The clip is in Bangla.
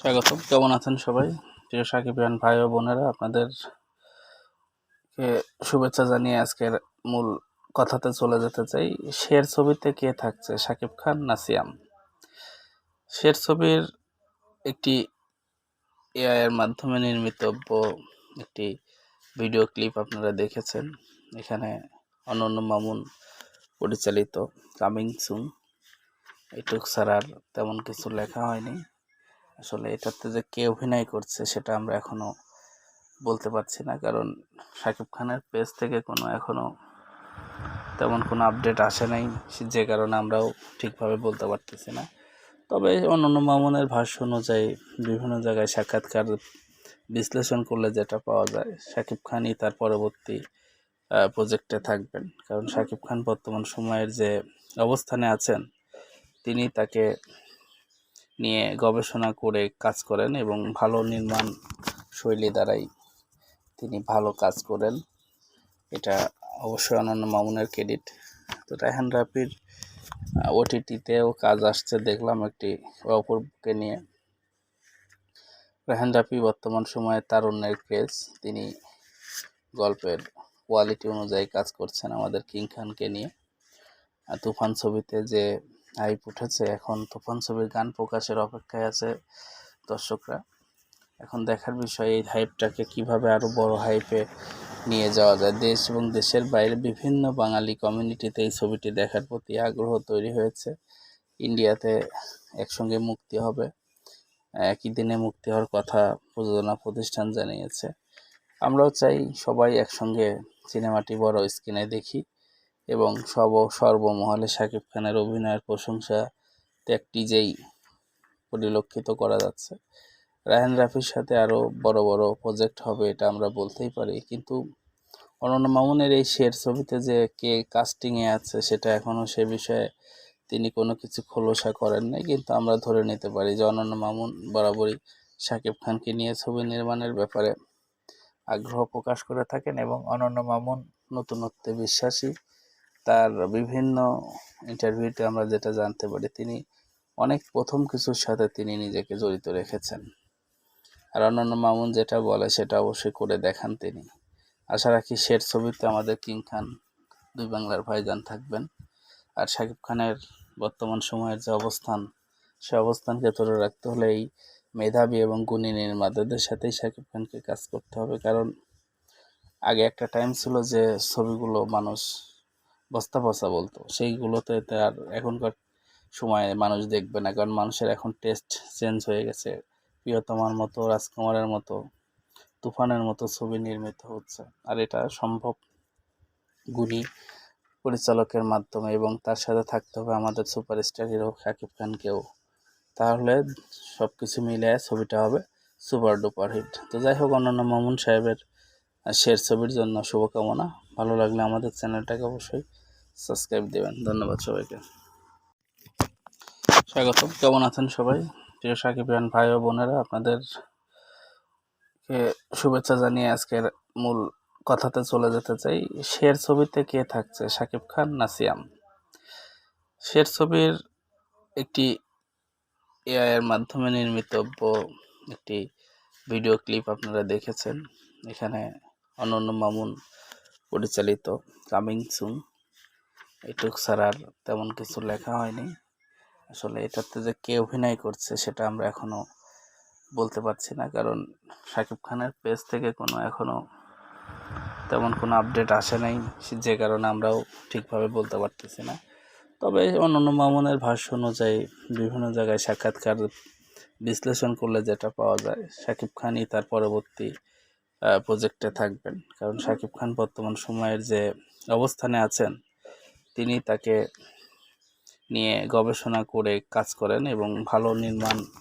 স্বাগতম। কেমন আছেন সবাই? প্রিয় সাকিব খান ভাই ও বোনেরা আপনাদের কে শুভেচ্ছা জানিয়ে আজকের মূল কথাতে চলে যেতে চাই। শের ছবিতে কে থাকছে, সাকিব খান না সিয়াম? শের ছবির একটি এআই এর মাধ্যমে নির্মিতব্য একটি ভিডিও ক্লিপ আপনারা দেখেছেন। এখানে অনন্য মামুন পরিচালিত, কামিং সুন। এটুক ছাড়ার তেমন কিছু লেখা হয়নি। আসলে এটাতে যে কে অভিনয় করছে সেটা আমরা এখনও বলতে পারছি না। কারণ শাকিব খানের পেজ থেকে কোনো এখনও তেমন কোনো আপডেট আসে নাই। যে কারণে আমরাও ঠিকভাবে বলতে পারতেছি না। তবে অন্যান্য মামুনের ভাষ্য অনুযায়ী বিভিন্ন জায়গায় সাক্ষাৎকার বিশ্লেষণ করলে যেটা পাওয়া যায়, শাকিব খানই তার পরবর্তী প্রজেক্টে থাকবেন। কারণ শাকিব খান বর্তমান সময়ের যে অবস্থানে আছেন, তিনি তাকে নিয়ে গবেষণা করে কাজ করেন এবং ভালো নির্মাণ শৈলী দ্বারাই তিনি ভালো কাজ করেন। এটা অবশ্যই অনন্য মামুনের ক্রেডিট তো রায়হান রাফির ওটিটিতেও কাজ আসছে, দেখলাম একটি অপূর্বকে নিয়ে। রায়হান রাফি বর্তমান সময়ে তারুণ্যের ক্রেজ তিনি গল্পের কোয়ালিটি অনুযায়ী কাজ করছেন আমাদের কিং খানকে নিয়ে। তুফান ছবিতে যে হাইপ উঠেছে। এখন তুফান ছবির গান প্রকাশের অপেক্ষায় আছে দর্শকরা। এখন দেখার বিষয়, এই হাইপটাকে কীভাবে আরও বড় হাইপে নিয়ে যাওয়া যায়? দেশ এবং দেশের বাইরে বিভিন্ন বাঙালি কমিউনিটিতে এই ছবিটি দেখার প্রতি আগ্রহ তৈরি হয়েছে। ইন্ডিয়াতে একসঙ্গে মুক্তি হবে। একই দিনে মুক্তি হওয়ার কথা প্রযোজনা প্রতিষ্ঠান জানিয়েছে। আমরাও চাই সবাই একসঙ্গে সিনেমাটি বড় স্ক্রিনে দেখি। এবং সব সর্বমহলে শাকিব খানের অভিনয়ের প্রশংসা ত্যাগটি যেই পরিলক্ষিত করা যাচ্ছে। রায়হান রাফির সাথে আরও বড় বড় প্রজেক্ট হবে এটা আমরা বলতেই পারি। কিন্তু অনন্য মামুনের এই শের ছবিতে যে কে কাস্টিংয়ে আছে, সেটা এখনও সে বিষয়ে তিনি কোনো কিছু খোলসা করেন নাই। কিন্তু আমরা ধরে নিতে পারি যে অনন্য মামুন বরাবরই শাকিব খানকে নিয়ে ছবি নির্মাণের ব্যাপারে আগ্রহ প্রকাশ করে থাকেন এবং অনন্য মামুন নতুনত্বে বিশ্বাসী। তার বিভিন্ন ইন্টারভিউতে আমরা যেটা জানতে পারি, তিনি অনেক প্রথম কিছুর সাথে তিনি নিজেকে জড়িত রেখেছেন। আর অন্যান্য মামুন যেটা বলে, সেটা অবশ্যই করে দেখান তিনি। আশা রাখি শের ছবিতে আমাদের কিং খান, দুই বাংলার ভাইজান থাকবেন। আর শাকিব খানের বর্তমান সময়ের যে অবস্থান, সে অবস্থানকে ধরে রাখতে হলে এই মেধাবী এবং গুণী নির্মাতাদের সাথেই শাকিব খানকে কাজ করতে হবে। কারণ আগে একটা টাইম ছিল যে ছবিগুলো মানুষ বস্তা বস্তা বলতো। সেইগুলোতে আর এখনকার সময়ে মানুষ দেখবে না, কারণ মানুষের এখন টেস্ট চেঞ্জ হয়ে গেছে। প্রিয়তমার মতো, রাজকুমারের মতো, তুফানের মতো ছবি নির্মিত হচ্ছে। আর এটা সম্ভব গুণী পরিচালকের মাধ্যমে এবং তার সাথে থাকতে হবে আমাদের সুপারস্টার হিরো শাকিব খানকেও। তাহলে সব কিছু মিলে ছবিটা হবে সুপার ডুপার হিট তো যাই হোক, অন্যান্য মামুন সাহেবের শের ছবির জন্য শুভকামনা। ভালো লাগলে আমাদের চ্যানেলটাকে অবশ্যই সাবস্ক্রাইব দেবেন। ধন্যবাদ সবাইকে। স্বাগত। কেমন আছেন সবাই? প্রিয় সাকিব খান ভাই ও বোনেরা, আপনাদেরকে শুভেচ্ছা জানিয়ে আজকের মূল কথাতে চলে যেতে চাই। শের ছবিতে কে থাকছে, সাকিব খান না সিয়াম? শের ছবির একটি এআইয়ের মাধ্যমে নির্মিতব্য একটি ভিডিও ক্লিপ আপনারা দেখেছেন। এখানে অনন্য মামুন পরিচালিত কামিং সুন এটুক ছাড়ার তেমন কিছু লেখা হয়নি। আসলে এটাতে যে কে অভিনয় করছে সেটা আমরা এখনও বলতে পারছি না, কারণ শাকিব খানের পেজ থেকে কোনো এখনও তেমন কোনো আপডেট আসে নাই। যে কারণে আমরাও ঠিকভাবে বলতে পারতেছি না। তবে অন্যান্য মামুনের ভাষ্য অনুযায়ী বিভিন্ন জায়গায় সাক্ষাৎকার বিশ্লেষণ করলে যেটা পাওয়া যায়, শাকিব খানই তার পরবর্তী প্রজেক্টে থাকবেন। কারণ শাকিব খান বর্তমান সময়ের যে অবস্থানে আছেন, তিনি তাকে নিয়ে গবেষণা করে কাজ করেন এবং ভালো নির্মাণ